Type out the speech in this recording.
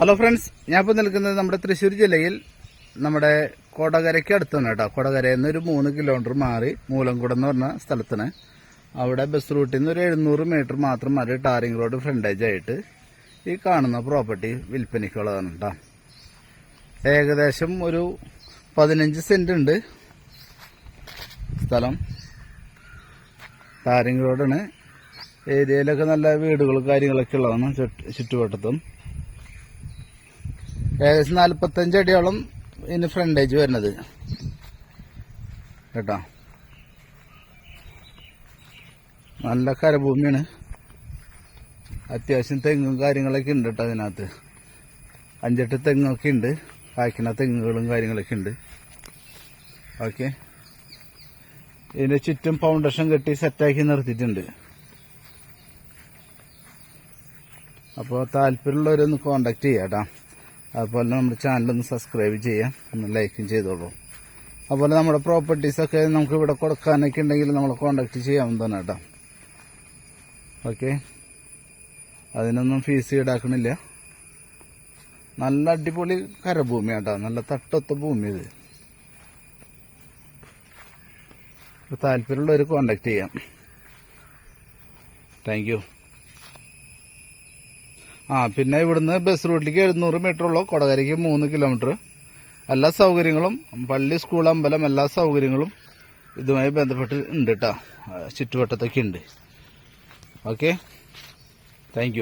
Hello friends ഞാൻ ഇപ്പോൾ നിൽക്കുന്നത് നമ്മുടെ തൃശ്ശൂർ ജില്ലയിൽ. നമ്മുടെ കൊടകരയ്ക്ക് അടുത്താണ് കേട്ടോ. കൊടകരയിൽ നിന്ന് ഒരു മൂന്ന് കിലോമീറ്റർ മാറി മൂലംകുടം എന്ന് പറഞ്ഞ സ്ഥലത്തിന് അവിടെ ബസ് റൂട്ടിൽ നിന്ന് ഒരു എഴുന്നൂറ് മീറ്റർ മാത്രം മാറി ടാറിംഗ് റോഡ് ഫ്രണ്ടേജ് ആയിട്ട് ഈ കാണുന്ന പ്രോപ്പർട്ടി വിൽപ്പനയ്ക്കുള്ളതാണ് കേട്ടോ. ഏകദേശം ഒരു പതിനഞ്ച് സെന്റ് ഉണ്ട് സ്ഥലം. ടാറിംഗ് റോഡാണ് ഏരിയയിലൊക്കെ നല്ല വീടുകളും കാര്യങ്ങളൊക്കെ ഉള്ളതാണ് ചുറ്റ് ചുറ്റുവട്ടത്തും. ഏകദേശം നാൽപ്പത്തഞ്ച് അടിയോളം ഇതിന് ഫ്രണ്ടേജ് വരുന്നത്. കേട്ടോ? നല്ല കരഭൂമിയാണ്. അത്യാവശ്യം തെങ്ങും കാര്യങ്ങളൊക്കെ ഉണ്ട് കേട്ടോ അതിനകത്ത്. അഞ്ചെട്ട് തെങ്ങൊക്കെ ഉണ്ട്. കായ്ക്കുന്ന തെങ്ങുകളും കാര്യങ്ങളൊക്കെ ഉണ്ട്. ഓക്കെ. ഇതിന് ചുറ്റും ഫൗണ്ടേഷൻ കെട്ടി സെറ്റാക്കി നിർത്തിയിട്ടുണ്ട്. അപ്പോൾ താല്പര്യമുള്ളവരൊന്ന് കോണ്ടാക്ട് ചെയ്യാം കേട്ടോ. അതുപോലെ നമ്മുടെ ചാനലൊന്ന് സബ്സ്ക്രൈബ് ചെയ്യാം ഒന്ന് ലൈക്കും ചെയ്തോളൂ. അതുപോലെ നമ്മുടെ പ്രോപ്പർട്ടീസൊക്കെ നമുക്ക് ഇവിടെ കൊടുക്കാനൊക്കെ ഉണ്ടെങ്കിൽ നമ്മളെ കോണ്ടാക്ട് ചെയ്യാവുന്നതാണ് കേട്ടോ. ഓക്കെ അതിനൊന്നും ഫീസ് ഈടാക്കണില്ല നല്ല അടിപൊളി കരഭൂമി കേട്ടോ. നല്ല തട്ടൊത്ത ഭൂമി ഇത്. താല്പര്യമുള്ളവർ കോണ്ടാക്ട് ചെയ്യാം. താങ്ക് ആ പിന്നെ ഇവിടുന്ന് ബസ് റൂട്ടിലേക്ക് എഴുന്നൂറ് മീറ്റർ ഉള്ളൂ. കൊടകരയ്ക്ക് മൂന്ന് കിലോമീറ്റർ എല്ലാ സൗകര്യങ്ങളും പള്ളി സ്കൂൾ അമ്പലം എല്ലാ സൗകര്യങ്ങളും ഇതുമായി ബന്ധപ്പെട്ട് ഉണ്ട് കേട്ടോ ചുറ്റുവട്ടത്തൊക്കെ ഉണ്ട്. Okay thank